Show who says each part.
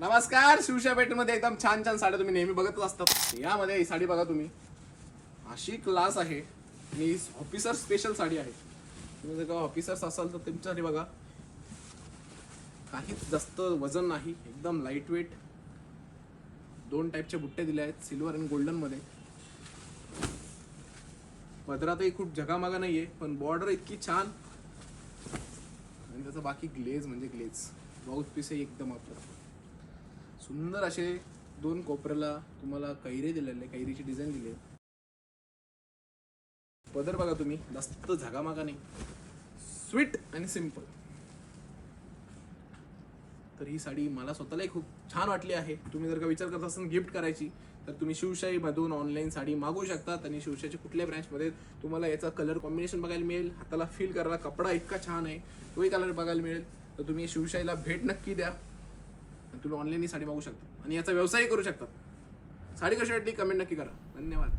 Speaker 1: नमस्कार शिवशा पेठमध्ये एकदम छान छान साड्या तुम्ही नेहमी बघतच असतात. यामध्ये ही साडी बघा तुम्ही. अशी क्लास आहे. मी ऑफिसर स्पेशल साडी आहे. तुम्ही जर का ऑफिसर्स असाल तर तुमच्यासाठी बघा. काहीच जास्त वजन नाही एकदम लाइट वेट दोन टाईपचे बुट्टे दिले आहेत सिल्वर आणि गोल्डनमध्ये. पदरातही खूप जगामागा नाहीये पण बॉर्डर इतकी छान. आणि त्याचं बाकी ग्लेज म्हणजे ग्लेज ब्लाऊज पीसही एकदम आपलं. सुंदर असे दोन कोपऱ्याला तुम्हाला कैरे दिलेले कैरीची डिझाईन दिली आहे. पदर बघा तुम्ही जास्त झगामागा नाही स्वीट आणि सिंपल तर ही साडी मला स्वतःलाही खूप छान वाटली आहे. तुम्ही जर का विचार करत असाल गिफ्ट करायची तर तुम्ही शिवशाहीमधून ऑनलाईन साडी मागवू शकतात आणि शिवशाहीच्या कुठल्या ब्रँचमध्ये तुम्हाला याचा कलर कॉम्बिनेशन बघायला मिळेल हाताला फील करायला कपडा इतका छान आहे तोही कलर बघायला मिळेल. तर तुम्ही शिवशाहीला भेट नक्की द्या. तुम्ही ऑनलाईन ही साडी मागू शकता. आणि याचा व्यवसायही करू शकता. साडी कशी वाटली? कमेंट नक्की करा. धन्यवाद.